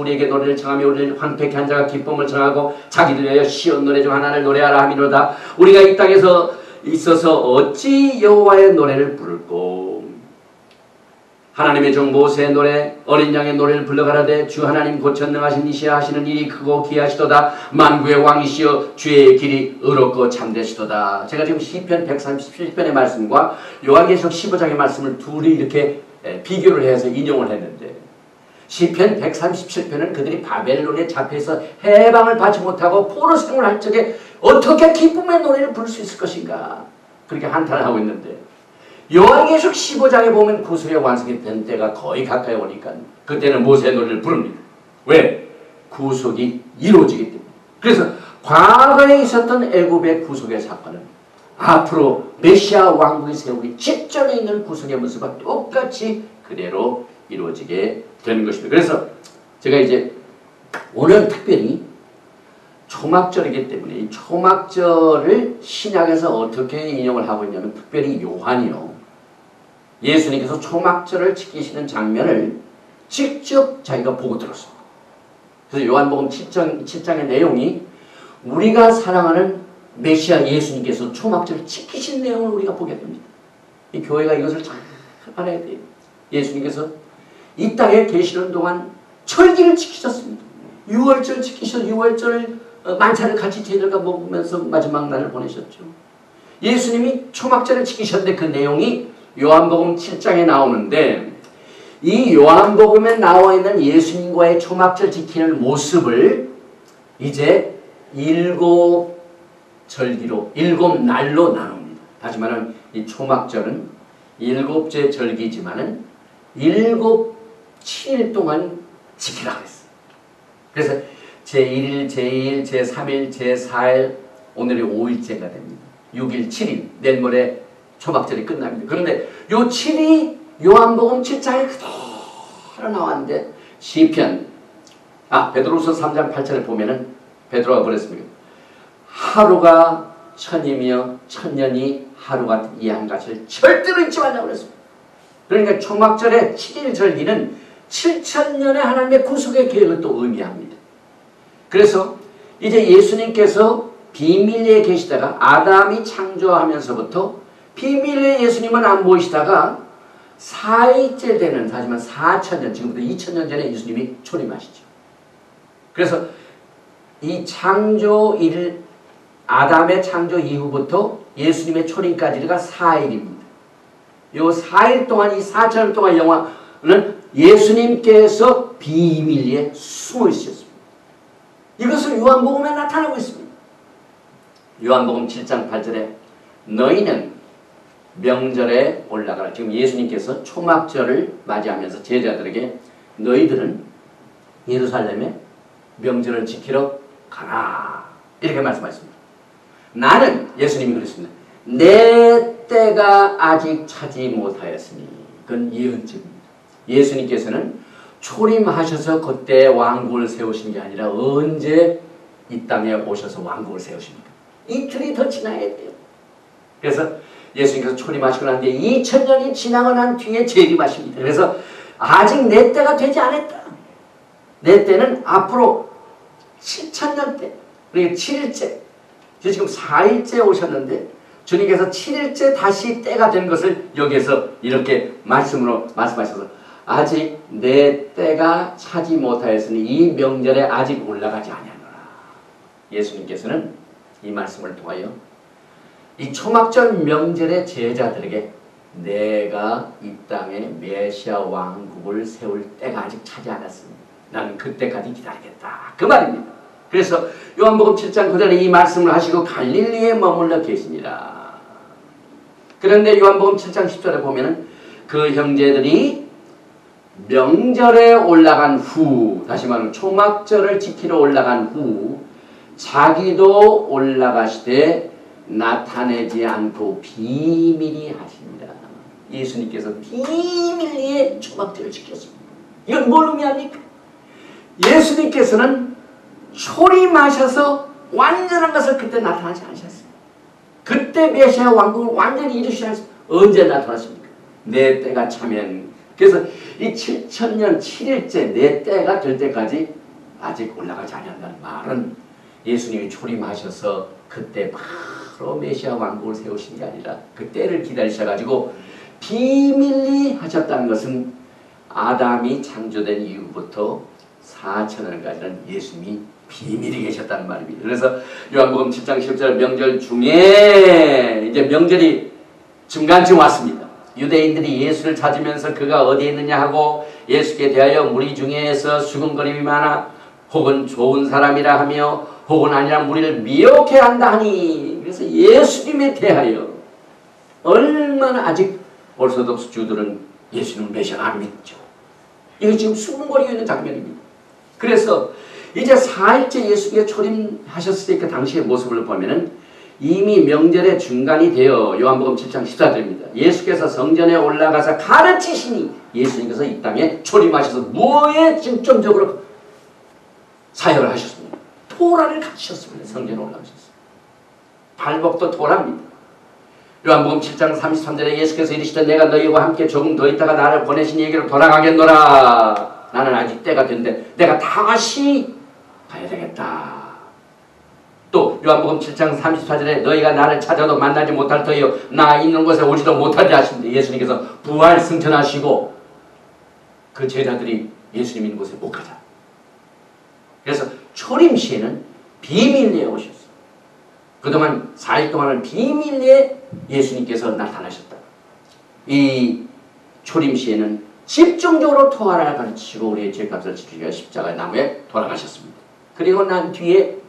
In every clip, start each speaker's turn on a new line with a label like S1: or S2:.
S1: 우리에게 노래를 청하며 우리를 황폐케 한 자가 기쁨을 청하고 자기들 위하여 시온 노래 중 하나를 노래하라 하미로다. 우리가 이 땅에서 있어서 어찌 여호와의 노래를 부를꼬? 하나님의 종 모세의 노래 어린 양의 노래를 불러가라되 주 하나님 고천능하신 이시야 하시는 일이 크고 귀하시도다. 만구의 왕이시여 주의 길이 의롭고 참되시도다. 제가 지금 시편 137편의 말씀과 요한계시록 15장의 말씀을 둘이 이렇게 비교를 해서 인용을 했는데 시편 137편은 그들이 바벨론에 잡혀서 해방을 받지 못하고 포로 생활할 적에 어떻게 기쁨의 노래를 부를 수 있을 것인가 그렇게 한탄을 하고 있는데 요한계시록 15장에 보면 구속의 완성이 된 때가 거의 가까이 오니까 그때는 모세의 노래를 부릅니다. 왜? 구속이 이루어지기 때문에. 그래서 과거에 있었던 애굽의 구속의 사건은 앞으로 메시아 왕국이 세우기 직전에 있는 구속의 모습과 똑같이 그대로 이루어지게 되는 것입니다. 그래서 제가 이제 오늘 특별히 초막절이기 때문에 이 초막절을 신약에서 어떻게 인용을 하고 있냐면 특별히 요한이요. 예수님께서 초막절을 지키시는 장면을 직접 자기가 보고 들었습니다. 그래서 요한복음 7장, 7장의 내용이 우리가 사랑하는 메시아 예수님께서 초막절을 지키신 내용을 우리가 보게 됩니다. 이 교회가 이것을 잘 알아야 돼요. 예수님께서 이 땅에 계시는 동안 철기를 지키셨습니다. 6월절 지키셔 6월절 어, 만찬을 같이 저희들과 먹으면서 마지막 날을 보내셨죠. 예수님이 초막절을 지키셨는데 그 내용이 요한복음 7장에 나오는데 이 요한복음에 나와 있는 예수님과의 초막절 지키는 모습을 이제 일곱 절기로 일곱 날로 나눕니다. 다시 말하면 이 초막절은 일곱째 절기지만은 일곱 7일 동안 지키라고 했어요. 그래서 제1일, 제2일, 제3일, 제4일 오늘이 5일째가 됩니다. 6일, 7일 내일 모레 초막절이 끝납니다. 그런데 요 7이 요한복음 7장에 그대로 나왔는데 시편 아 베드로서 3장 8절에 보면은 베드로가 그랬습니다. 하루가 천이며 천년이 하루 같은 이한 가지를 절대로 잊지 말라고 그랬습니다. 그러니까 초막절의 7일 절기는 7천년의 하나님의 구속의 계획을 또 의미합니다. 그래서 이제 예수님께서 비밀리에 계시다가 아담이 창조하면서부터 비밀의 예수님은 안 보이시다가 4일째 되는 하지만 4천년 지금부터 2천년 전에 예수님이 초림하시죠. 그래서 이 창조 일 아담의 창조 이후부터 예수님의 초림까지가 4일입니다. 요 4일 동안 이 4천년 동안 영화는 예수님께서 비밀리에 숨어 있었습니다. 이것을 요한복음에 나타나고 있습니다. 요한복음 7장 8절에 너희는 명절에 올라가라. 지금 예수님께서 초막절을 맞이하면서 제자들에게 너희들은 예루살렘에 명절을 지키러 가라. 이렇게 말씀하셨습니다. 나는 예수님이 그랬습니다. 내 때가 아직 차지 못하였으니 그건 예언적입니다. 예수님께서는 초림하셔서 그때 왕국을 세우신 게 아니라 언제 이 땅에 오셔서 왕국을 세우십니까? 이틀이 더 지나야 돼요. 그래서 예수님께서 초림하시고 난 뒤에 2000년이 지나고 난 뒤에 재림하십니다. 그래서 아직 내 때가 되지 않았다. 내 때는 앞으로 7천년 때, 그러니까 7일째, 지금 4일째 오셨는데 주님께서 7일째 다시 때가 된 것을 여기에서 이렇게 말씀으로 말씀하셔서 아직 내 때가 차지 못하였으니 이 명절에 아직 올라가지 아니하노라. 예수님께서는 이 말씀을 통하여 이 초막절 명절의 제자들에게 내가 이 땅에 메시아 왕국을 세울 때가 아직 차지 않았습니다. 나는 그때까지 기다리겠다. 그 말입니다. 그래서 요한복음 7장 9절에 이 말씀을 하시고 갈릴리에 머물러 계십니다. 그런데 요한복음 7장 10절에 보면 은 그 형제들이 명절에 올라간 후, 다시 말하면 초막절을 지키러 올라간 후, 자기도 올라가시되 나타내지 않고 비밀히 하십니다. 예수님께서 비밀리에 초막절을 지켰습니다. 이건 뭘 의미합니까? 예수님께서는 초림하셔서 완전한 것을 그때 나타나지 않으셨어요. 그때 메시아 왕국을 완전히 이루시지 않습니다. 언제 나타났습니까? 내 때가 차면. 그래서 이 7천년 7일째 내 때가 될 때까지 아직 올라가지 않는다는 말은 예수님이 초림하셔서 그때 바로 메시아 왕국을 세우신 게 아니라 그 때를 기다리셔가지고 비밀리 하셨다는 것은 아담이 창조된 이후부터 4천년까지는 예수님이 비밀이 계셨다는 말입니다. 그래서 요한복음 7장 10절 명절 중에 이제 명절이 중간쯤 왔습니다. 유대인들이 예수를 찾으면서 그가 어디에 있느냐 하고 예수께 대하여 무리 중에서 수근거림이 많아 혹은 좋은 사람이라 하며 혹은 아니라 무리를 미혹해 한다 하니 그래서 예수님에 대하여 얼마나 아직 orthodox 주들은 예수님 메시아 안 믿죠. 이게 지금 수근거리고 있는 장면입니다. 그래서 이제 4일째 예수께 초림하셨을 때 그 당시의 모습을 보면은 이미 명절의 중간이 되어 요한복음 7장 14절입니다. 예수께서 성전에 올라가서 가르치시니 예수님께서 이 땅에 초림하셔서 뭐에 중점적으로 사역을 하셨습니다. 토라를 가르쳤습니다. 성전에 올라가셨어요. 발목도 토라입니다. 요한복음 7장 33절에 예수께서 이르시되 내가 너희와 함께 조금 더 있다가 나를 보내신 얘기로 돌아가겠노라. 나는 아직 때가 된데 내가 다시 가야 되겠다. 또 요한복음 7장 34절에 너희가 나를 찾아도 만나지 못할 터이요 나 있는 곳에 오지도 못하지 하신데 예수님께서 부활 승천하시고 그 제자들이 예수님 있는 곳에 못 가자. 그래서 초림 시에는 비밀리에 오셨어요. 그동안 4일 동안은 비밀리에 예수님께서 나타나셨다. 이 초림 시에는 집중적으로 토하라 가르치시고 우리의 죄값을 위해 십자가의 나무에 돌아가셨습니다. 그리고 난 뒤에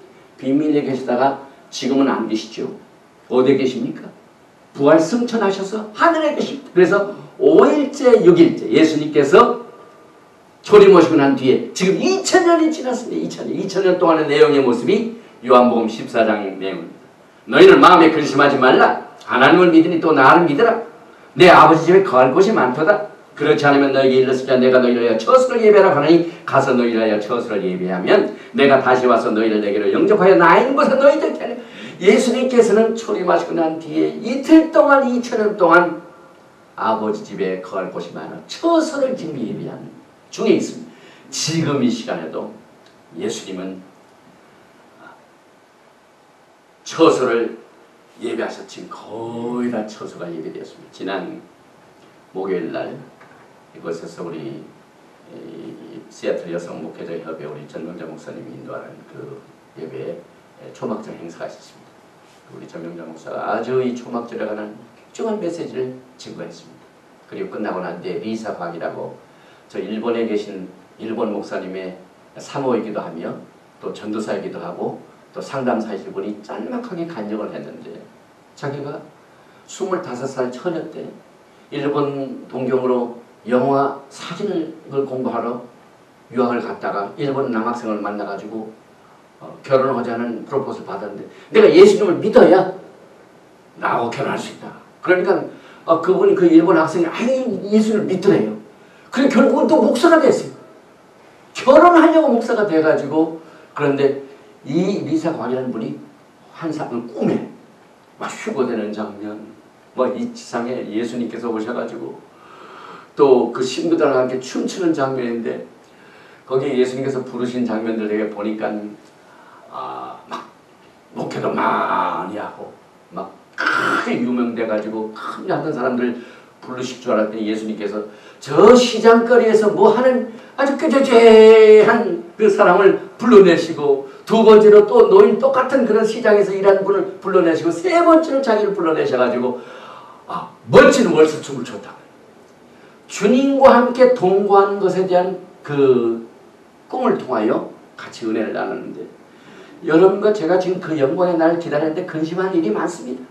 S1: 비밀리에 계시다가 지금은 안 계시죠. 어디에 계십니까? 부활 승천하셔서 하늘에 계십니다. 그래서 5일째, 6일째 예수님께서 초림 오시고 난 뒤에 지금 2000년이 지났습니다. 2000년. 2000년 동안의 내용의 모습이 요한복음 14장의 내용입니다. 너희는 마음에 근심하지 말라. 하나님을 믿으니 또 나를 믿으라. 내 아버지 집에 거할 곳이 많도다. 그렇지 않으면 너에게 일렀으자 내가 너희를 위하여 처소를 예배하라 하니 가서 너희를 위하여 처소를 예배하면 내가 다시 와서 너희를 내게로 영접하여 나 있는 곳에 너희들 게 예수님께서는 초림하시고 난 뒤에 이틀 동안 2천년 동안 아버지 집에 거할 곳이 많아 처소를 지금 예배하는 중에 있습니다. 지금 이 시간에도 예수님은 처소를 예배하셨 지금 거의 다 처소가 예배되었습니다. 지난 목요일 날 이곳에서 우리 시애틀 여성 목회자 협회 우리 전명자 목사님이 인도하는 그 예배에 초막절 행사가 있었습니다. 우리 전명자 목사가 아주 이 초막절에 관한 특정한 메시지를 증거했습니다. 그리고 끝나고 난 뒤에 리사 광이라고 저 일본에 계신 일본 목사님의 사모이기도 하며 또 전도사이기도 하고 또 상담사이신 분이 짤막하게 간증을 했는데 자기가 25살 처녀 때 일본 동경으로 영화 사진을 공부하러 유학을 갔다가 일본 남학생을 만나가지고 어, 결혼을 하자는 프로포즈를 받았는데 내가 예수님을 믿어야 나하고 결혼할 수 있다. 그러니까 어, 그분이 그 일본 학생이 아니 예수를 믿더래요. 그래 결국은 또 목사가 됐어요. 결혼하려고 목사가 돼가지고 그런데 이 리사 광이라는 분이 환상을 꿈에 막 휴거되는 장면 뭐 이 지상에 예수님께서 오셔가지고 또 그 신부들과 함께 춤추는 장면인데 거기에 예수님께서 부르신 장면들 되게 보니까 아 막 목회도 많이 하고 막 크게 유명돼가지고 큰 하던 사람들 부르실 줄 알았더니 예수님께서 저 시장거리에서 뭐 하는 아주 꾀죄죄한 그 사람을 불러내시고 두 번째로 또 노인 똑같은 그런 시장에서 일하는 분을 불러내시고 세 번째로 자기를 불러내셔가지고 아, 멋진 월스춤을 췄다. 주님과 함께 동거하는 것에 대한 그 꿈을 통하여 같이 은혜를 나누는데 여러분과 제가 지금 그 영광의 날을 기다리는데 근심한 일이 많습니다.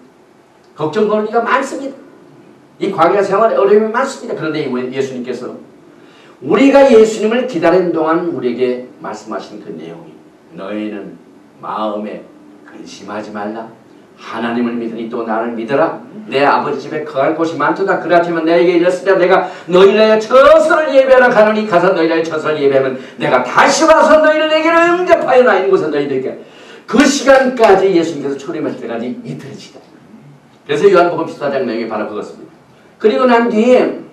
S1: 걱정 거리가 많습니다. 이 광야 생활에 어려움이 많습니다. 그런데 예수님께서 우리가 예수님을 기다리는 동안 우리에게 말씀하신 그 내용이 너희는 마음에 근심하지 말라. 하나님을 믿으니 또 나를 믿어라. 내 아버지 집에 거할 곳이 많도다. 그렇다면 내게 이르시되 내가 너희를 처소를 예배하러 가노니 가서 너희를 처소를 예배하면 내가 다시 와서 너희를 내게로 응접하여 나 있는 곳에 너희들에게 그 시간까지 예수님께서 초림하실 때까지 이틀이다. 그래서 요한복음 14장 내용이 바로 그것입니다. 그리고 난 뒤에